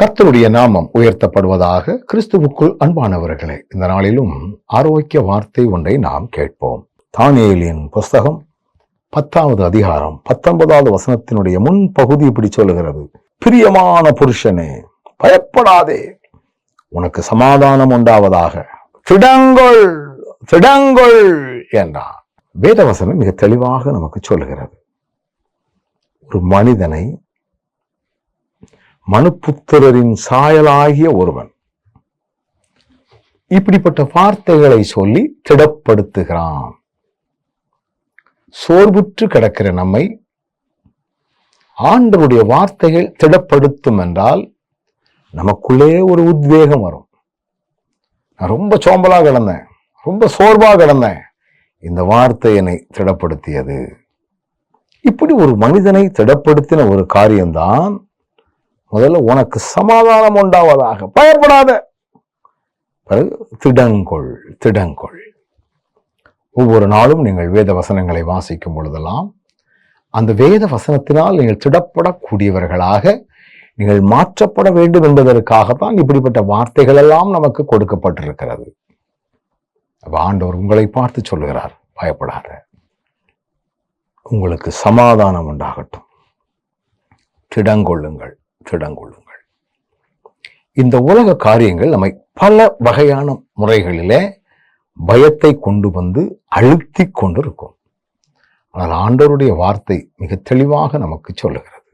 கர்த்தருடைய நாமம் உயர்த்தப்படுவதாக கிறிஸ்துவுக்குள் அன்பானவர்களே இந்த நாளிலும் ஆரோக்கிய வார்த்தை ஒன்றை நாம் கேட்போம். தானியலின் புஸ்தகம் பத்தாவது அதிகாரம் பத்தொன்பதாவது வசனத்தினுடைய முன் பகுதி இப்படி சொல்லுகிறது. பிரியமான புருஷனே பயப்படாதே உனக்கு சமாதானம் உண்டாவதாக. திடங்கொள் திடங்கொள் என்றார். வேதவசனம் மிக தெளிவாக நமக்கு சொல்லுகிறது. ஒரு மனிதனை மனுப்புத்திரரின் சாயலாகிய ஒருவன். இப்படிப்பட்ட வார்த்தைகளை சொல்லி திடப்படுத்துகிறான். சோர்வுற்று கிடக்கிற நம்மை ஆண்டருடைய வார்த்தைகள் திடப்படுத்தும் என்றால் நமக்குள்ளே ஒரு உத்வேகம் வரும். நான் ரொம்ப சோம்பலா கிடந்தேன் ரொம்ப சோர்வா கிடந்தேன். இந்த வார்த்தை என்னை திடப்படுத்தியது. இப்படி ஒரு மனிதனை திடப்படுத்தின ஒரு காரியம்தான் முதல்ல உனக்கு சமாதானம் உண்டாவதாக. பயப்படாத. பிறகு திடங்கொள் திடங்கொள். ஒவ்வொரு நாளும் நீங்கள் வேத வசனங்களை வாசிக்கும் பொழுதெல்லாம் அந்த வேத வசனத்தினால் நீங்கள் திடப்படக்கூடியவர்களாக நீங்கள் மாற்றப்பட வேண்டும் என்பதற்காகத்தான் இப்படிப்பட்ட வார்த்தைகள் எல்லாம் நமக்கு கொடுக்கப்பட்டிருக்கிறது. ஆண்டவர் உங்களை பார்த்து சொல்லுகிறார் பயப்படாத. உங்களுக்கு சமாதானம் உண்டாகட்டும். திடங்கொள்ளுங்கள். திடங்கொள்ளுங்கள் இந்த உலக காரியங்கள் நம்மை பல வகையான முறைகளிலே பயத்தை கொண்டு வந்து அழுத்தி கொண்டிருக்கும். ஆனால் ஆண்டவருடைய வார்த்தை மிக தெளிவாக நமக்கு சொல்லுகிறது.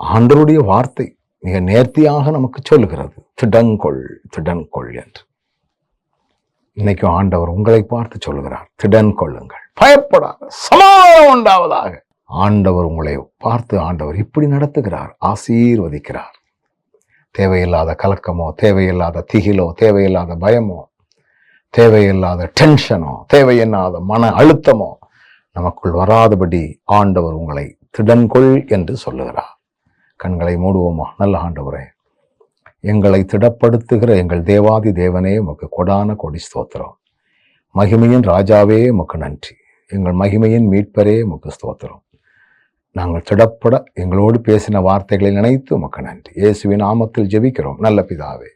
ஆண்டவருடைய வார்த்தை மிக நேர்த்தியாக நமக்கு சொல்லுகிறது. திடங்கொள் திடன்கொள் என்று. இன்னைக்கும் ஆண்டவர் உங்களை பார்த்து சொல்லுகிறார் திடன் கொள்ளுங்கள் பயப்படாத சமாதானம் உண்டாவதாக. ஆண்டவர் உங்களை பார்த்து ஆண்டவர் இப்படி நடத்துகிறார் ஆசீர்வதிக்கிறார். தேவையில்லாத கலக்கமோ தேவையில்லாத திகிலோ தேவையில்லாத பயமோ தேவையில்லாத டென்ஷனோ தேவையில்லாத மன அழுத்தமோ நமக்குள் வராதபடி ஆண்டவர் உங்களை திடன்கொள் என்று சொல்லுகிறார். கண்களை மூடுவோமா? நல்ல ஆண்டவரே எங்களை திடப்படுத்துகிற எங்கள் தேவாதி தேவனே உமக்கு கொடான கொடி ஸ்தோத்திரம். மகிமையின் ராஜாவே உமக்கு நன்றி. எங்கள் மகிமையின் மீட்பரே உமக்கு ஸ்தோத்திரம். நாங்கள் திடப்பட எங்களோடு பேசின வார்த்தைகளை நினைத்து உமக்கு நன்றி. இயேசுவின் நாமத்தில் ஜெபிக்கிறோம். நல்ல பிதாவே.